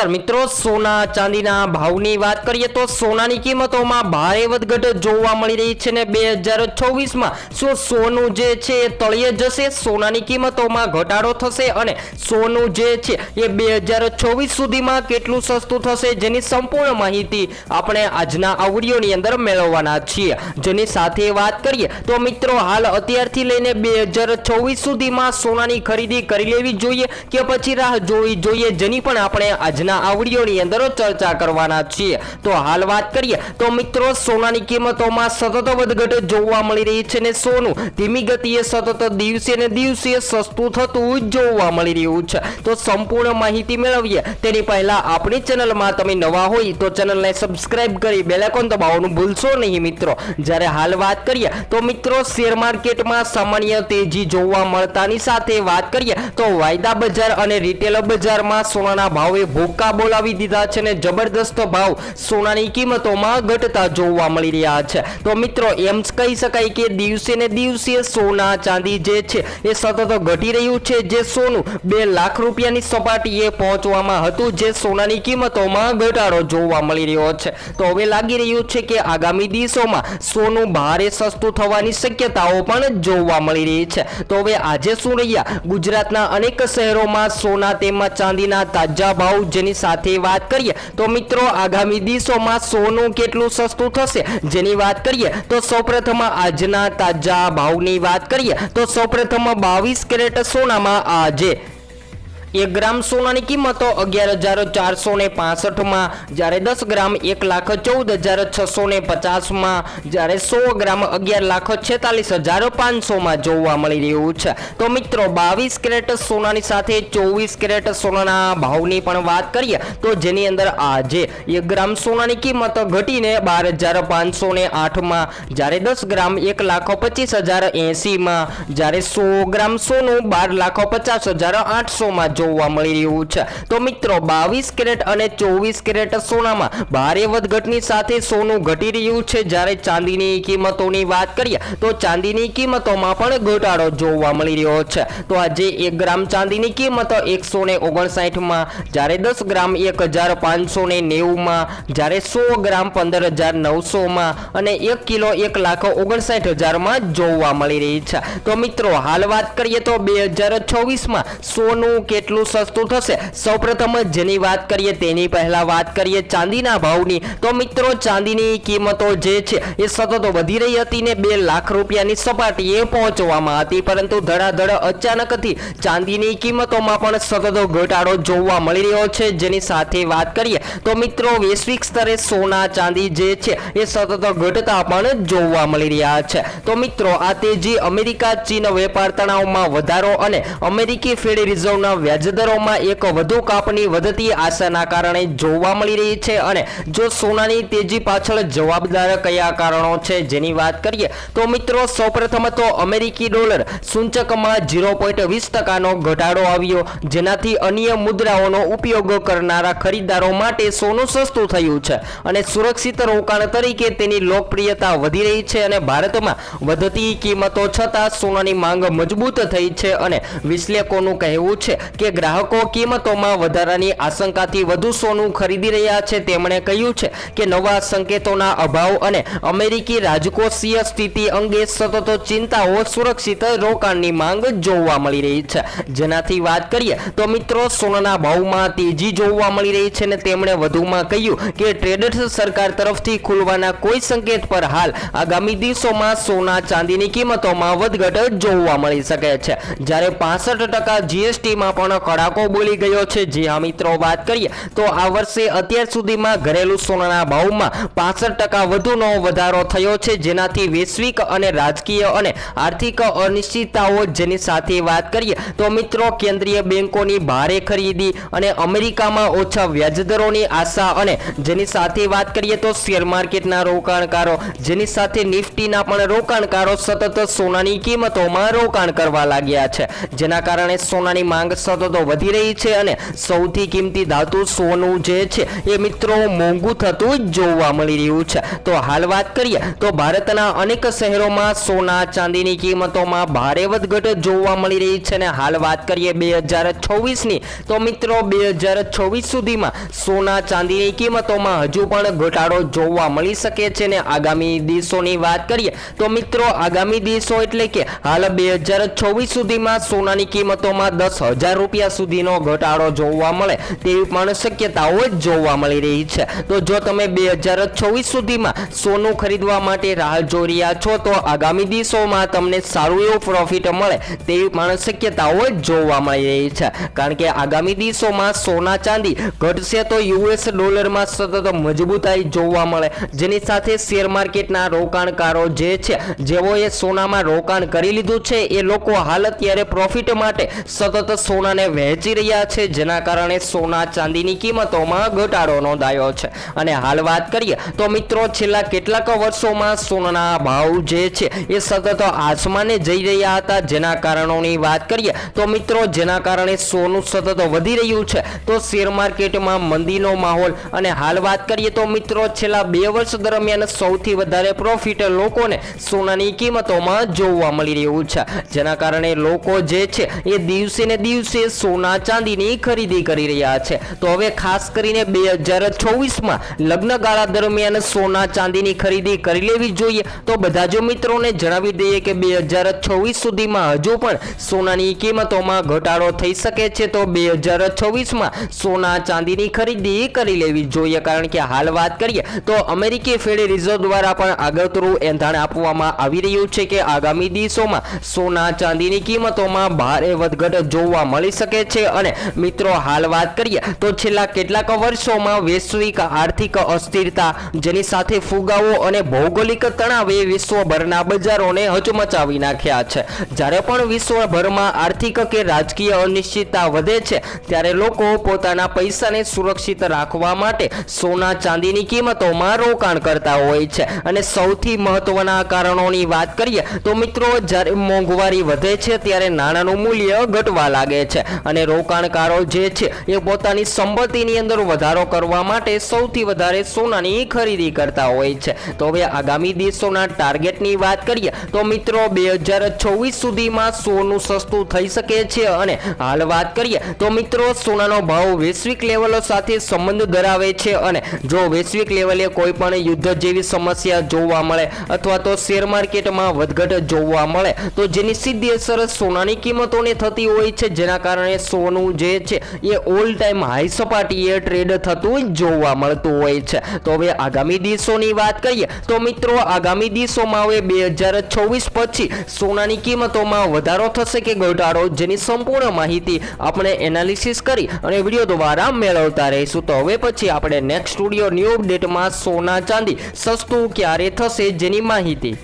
નમસ્કાર મિત્રો, સોના ચાંદીના ભાવની વાત કરીએ તો સોનાની કિંમતોમાં ભારે વધઘટ જોવા મળી રહી છે ને બે હજાર છવ્વીસમાં શું સોનું જે છે એ તળિયે જશે, સોનાની કિંમતોમાં ઘટાડો થશે અને સોનું જે છે એ બે હજાર છવ્વીસ સુધીમાં કેટલું સસ્તું થશે જેની સંપૂર્ણ માહિતી આપણે આજના આ અંદર મેળવવાના છીએ. જેની સાથે વાત કરીએ તો મિત્રો, હાલ અત્યારથી લઈને બે હજાર છવ્વીસ સુધીમાં સોનાની ખરીદી કરી લેવી જોઈએ કે પછી રાહ જોવી જોઈએ જેની પણ આપણે આજના આ આવડીઓની અંદર ચર્ચા કરવાના છીએ. તો હાલ વાત કરીએ, તો મિત્રો સોનાની કિંમતોમાં સતત વધઘટ જોવા મળી રહી છે ને સોનું ધીમી ગતિએ સતત દિવસે ને દિવસે સસ્તું થતું જોવા મળી રહ્યું છે. તો સંપૂર્ણ માહિતી મેળવીએ. તેની પહેલા આપણી ચેનલમાં તમે નવા હોય તો ચેનલને સબસ્ક્રાઇબ કરી બેલેકોન દબાવવાનું ભૂલશો નહીં મિત્રો. જ્યારે હાલ વાત કરીએ, તો મિત્રો શેર માર્કેટમાં સામાન્ય તેજી જોવા મળતાની સાથે વાત કરીએ, તો વાયદા બજાર અને રિટેલ બજારમાં સોનાના ભાવે ભૂક્કા બોલાવી દીધા છે અને જબરદસ્ત ભાવ સોનાની કિંમતોમાં ઘટતા જોવા મળી રહ્યા છે. તો મિત્રો, એમ કહી શકાય કે દિવસે ને દિવસે સોના ચાંદી જે છે, એ સતત ઘટી રહ્યું છે. જે સોનું બે લાખ રૂપિયાની સપાટીએ પહોંચવામાં હતું, જે સોનાની કિંમતોમાં ઘટાડો જોવા મળી રહ્યો છે. તો હવે લાગી રહ્યું છે કે આગામી દિવસોમાં સોનું ભારે સસ્તું થવાની શક્યતાઓ પણ જોવા મળી રહી છે. તો હવે આજે શું રહ્યા? ગુજરાતના અનેક શહેરોમાં સોના તેમજ ચાંદીના તાજા ભાવ જેની સાથે વાત કરીએ, તો મિત્રો આગામી દિવસોમાં સોનું કેટલું સસ્તું થશે? જેની વાત કરીએ, તો સૌપ્રથમ આજના તાજા ભાવની વાત કરીએ, તો સૌપ્રથમ બાવીસ કેરેટ સોનામાં આજે એક ગ્રામ સોનાની કિંમતો અગિયાર હજાર ચારસો ને પાસઠમાં, જ્યારે દસ ગ્રામ એક લાખ ચૌદ હજાર છસો ને પચાસમાં, જ્યારે સો ગ્રામ અગિયાર લાખ છેતાલીસ હજાર પાંચસોમાં જોવા મળી રહ્યું છે. તો મિત્રો, બાવીસ કેરેટ સોનાની સાથે ચોવીસ કેરેટ સોનાના ભાવની પણ વાત કરીએ, તો જેની અંદર આજે એક ગ્રામ સોનાની કિંમત ઘટીને બાર હજાર પાંચસો ને આઠમાં, જ્યારે દસ ગ્રામ એક લાખ પચીસ હજાર એંસીમાં, જ્યારે સો ગ્રામ સોનું બાર લાખ પચાસ હજાર આઠસોમાં જોવા મળી રહ્યું છે. તો મિત્રો, બાવીસ કેરેટ અને ચોવીસ કેરેટ સોનામાં ભારે વધઘટની સાથે સોનું ઘટી રહ્યું છે. જ્યારે ચાંદીની કિંમતોની વાત કરીએ, તો ચાંદીની કિંમતોમાં પણ ઘટાડો જોવા મળી રહ્યો છે. તો આજે એક ગ્રામ ચાંદીની કિંમત એકસો ને ઓગણસાઠમાં, જ્યારે દસ ગ્રામ એક હજાર પાંચસો ને નેવુંમાં, જ્યારે સો ગ્રામ પંદર હજાર નવસોમાં અને એક કિલો એક લાખ ઓગણસાઠ હજારમાં જોવા મળી રહી છે. તો મિત્રો, હાલ વાત કરીએ તો બે હજાર છવ્વીસમાં સોનું કેટલું સસ્તું થશે? સૌપ્રથમ જેની વાત કરીએ, તેની પહેલા વાત કરીએ ચાંદીના ભાવની. તો મિત્રો, ચાંદીની કિંમતો જે છે, એ સતત વધી રહી હતી ને બે લાખ રૂપિયાની સપાટીએ પહોંચવામાં હતી. પરંતુ ધડાધડ અચાનકથી ચાંદીની કિંમતોમાં પણ સતત ઘટાડો જોવા મળી રહ્યો છે. જેની સાથે વાત કરીએ, તો મિત્રો, વૈશ્વિક સ્તરે સોના ચાંદી જે છે, એ સતત ઘટતા પણ જોવા મળી રહ્યા છે. તો મિત્રો, આ તેજી અમેરિકા ચીન વેપાર તણાવમાં વધારો અને અમેરિકી ફેડ રિઝર્વના વ્યાજદરોમાં એક વધુ કાપની વધતી આશાના કારણે જોવા મળી રહી છે અને જો સોનાની તેજી પાછળ જવાબદાર કયા કારણો છે જેની વાત કરીએ, તો મિત્રો સૌપ્રથમ તો અમેરિકી ડોલર સૂચકમાં ઝીરો પોઈન્ટ વીસ ટકાનો ઘટાડો આવ્યો, જેનાથી અન્ય મુદ્રાઓનો ઉપયોગ કરનારા ખરીદદારો માટે સોનું સસ્તું થયું છે અને સુરક્ષિત રોકાણ તરીકે તેની લોકપ્રિયતા વધી રહી છે અને ભારતમાં વધતી કિંમતો છતાં સોનાની માંગ મજબૂત થઈ છે અને વિશ્લેષકોનું કહેવું છે કે ગ્રાહકો કિંમતોમાં વધારાની આશંકાથી વધુ સોનું ખરીદી રહ્યા છે, તેમણે કહ્યું છે કે નવા સંકેતોના અભાવ અને અમેરિકી રાજકોષીય સ્થિતિ અંગે સતત ચિંતાઓ, સુરક્ષિત રોકાણની માંગ જોવા મળી રહી છે. જેનાથી વાત કરીએ તો મિત્રો, સોનાના ભાવમાં તેજી જોવા મળી રહી છે અને તેમણે વધુમાં કહ્યું કે ટ્રેડર્સ સરકાર તરફથી ખુલવાના કોઈ સંકેત પર હાલ આગામી દિવસોમાં સોના ચાંદીની કિંમતોમાં વધઘટ જોવા મળી શકે છે. જ્યારે પાસઠ ટકા જીએસટીમાં પણ કડાકો બોલી ગયો છે. જે હા મિત્રો, વાત કરીએ તો આ વર્ષે અત્યાર સુધીમાં ઘરેલું સોનાના ભાવમાં પાસઠ ટકા વધુનો વધારો થયો છે. જેનાથી વૈશ્વિક અને રાજકીય અને આર્થિક અનિશ્ચિતતાઓ જેની સાથે વાત કરીએ તો મિત્રો, કેન્દ્રીય બેન્કોની ભારે ખરીદી અને અમેરિકામાં ઓછા વ્યાજદરોની આશા અને જેની સાથે વાત કરીએ તો શેર માર્કેટના રોકાણકારો જેની સાથે નિફ્ટીના પણ રોકાણકારો સતત સોનાની કિંમતોમાં રોકાણ કરવા લાગ્યા છે. જેના કારણે સોનાની માંગ સતત સતત વધી રહી છે અને સૌથી કિંમતી ધાતુ સોનું જે છે એ મિત્રો મોંઘું થતું જોવા મળી રહ્યું છે. તો હાલ વાત કરીએ, તો ભારતના અનેક શહેરોમાં સોના ચાંદીની કિંમતોમાં ભારે વધઘટ જોવા મળી રહી છે અને હાલ વાત કરીએ બે હજાર છવ્વીસની, તો મિત્રો બે હજાર છવ્વીસ સુધીમાં સોના ચાંદીની કિંમતોમાં હજુ પણ ઘટાડો જોવા મળી શકે છે ને આગામી દિવસોની વાત કરીએ, તો મિત્રો આગામી દિવસો એટલે કે હાલ બે હજાર છવ્વીસ સુધીમાં સોનાની કિંમતોમાં દસ હજાર રૂપિયા સુધીનો ઘટાડો જોવા મળે તેવી પણ શક્યતાઓ જોવા મળી રહી છે. તો જો તમે બે હજાર છવ્વીસ સુધીમાં સોનું ખરીદવા માટે રાહ જોઈ રહ્યા છો, તો આગામી દિવસોમાં તમને સારું એવું પ્રોફિટ મળે તેવી પણ શક્યતાઓ જોવા મળી રહી છે. કારણ કે આગામી દિવસોમાં સોના ચાંદી ઘટશે તો યુએસ ડોલરમાં સતત મજબૂતાઈ જોવા મળે. જેની સાથે શેર માર્કેટના રોકાણકારો જે છે, જેઓએ સોનામાં રોકાણ કરી લીધું છે, એ લોકો હાલ અત્યારે પ્રોફિટ માટે સતત સોનાને વહેંચી રહ્યા છે, જેના કારણે સોના ચાંદીની કિંમતોમાં ઘટાડો નોંધાયો છે. અને હાલ વાત કરીએ તો મિત્રો, છેલ્લા કેટલાક વર્ષોમાં સોનાના ભાવ જે છે, એ સતત આસમાને જઈ રહ્યા હતા. જેના કારણોની વાત કરીએ તો મિત્રો, જેના કારણે સોનું સતત વધી રહ્યું છે, તો શેર માર્કેટમાં મંદીનો માહોલ. અને હાલ વાત કરીએ તો મિત્રો, છેલ્લા બે વર્ષ દરમિયાન સૌથી વધારે પ્રોફિટ લોકોને સોનાની કિંમતોમાં જોવા મળી રહ્યું છે. જેના કારણે લોકો જે છે, એ દિવસે ને દિવસે સોના ચાંદીની ખરીદી કરી રહ્યા છે. તો હવે ખાસ કરીને બે હજાર છવ્વીસમાં લગ્નગાળા દરમિયાન સોના ચાંદીની ખરીદી કરી લેવી જોઈએ. તો બધા જ મિત્રોને જણાવી દઈએ કે બે હજાર છવ્વીસ સુધીમાં હજુ પણ સોનાની કિંમતોમાં ઘટાડો થઈ શકે છે. તો બે હજાર છવ્વીસમાં સોના ચાંદીની ખરીદી કરી લેવી જોઈએ. કારણ કે હાલ વાત કરીએ તો અમેરિકી ફેડ રિઝર્વ દ્વારા પણ આગળતરું એંધાણ આપવામાં આવી રહ્યું છે કે આગામી દિવસોમાં સોના ચાંદીની કિંમતોમાં ભારે વધઘટ જોવા મળી શકે છે અને મિત્રો, હાલ વાત કરીએ તો છેલ્લા કેટલાક વર્ષોમાં વૈશ્વિક આર્થિક અસ્થિરતા, જેની સાથે ફુગાવો અને ભૌગોલિક તણાવે વિશ્વભરના બજારોને હચમચાવી નાખ્યા છે. જ્યારે પણ વિશ્વભરમાં આર્થિક કે રાજકીય અનિશ્ચિતતા વધે છે, ત્યારે લોકો પોતાના પૈસાને સુરક્ષિત રાખવા માટે સોના ચાંદીની કિંમતોમાં રોકાણ કરતા હોય છે. અને સૌથી મહત્વના કારણોની વાત કરીએ તો મિત્રો, જ્યારે મોંઘવારી વધે છે, ત્યારે નાણાંનું મૂલ્ય ઘટવા લાગે છે. અને રોકાણકારો જે છે, એ પોતાની સંપત્તિની અંદર વધારો કરવા માટે સૌથી વધારે સોનાની ખરીદી કરતા હોય છે. તો હવે આગામી દિવસોના ટાર્ગેટની વાત કરીએ, તો મિત્રો બે હજાર છવ્વીસ સુધીમાં સોનું સસ્તું થઈ શકે છે અને હાલ વાત કરીએ, તો મિત્રો સોનાનો ભાવ વૈશ્વિક લેવલો સાથે સંબંધ ધરાવે છે અને જો વૈશ્વિક લેવલે કોઈ પણ યુદ્ધ જેવી સમસ્યા જોવા મળે અથવા તો શેર માર્કેટમાં વધઘટ જોવા મળે, તો જેની સીધી અસર સોનાની કિંમતોને થતી હોય છે, જેના કારણે સોનું જે છે એ ઓલ ટાઈમ હાઈ સપાટીએ ટ્રેડ થતું જોવા મળતું હોય છે. તો હવે આગામી દિવસોની વાત કરીએ, તો મિત્રો આગામી દિવસોમાં હવે બે હજાર છવ્વીસ પછી સોનાની કિંમતોમાં વધારો થશે કે ઘટાડો? જેની સંપૂર્ણ માહિતી આપણે એનાલિસિસ કરી અને વીડિયો દ્વારા મેળવતા રહીશું. તો હવે પછી આપણે નેક્સ્ટ સ્ટુડિયો ન્યૂ અપડેટમાં સોના ચાંદી સસ્તું ક્યારે થશે જેની માહિતી?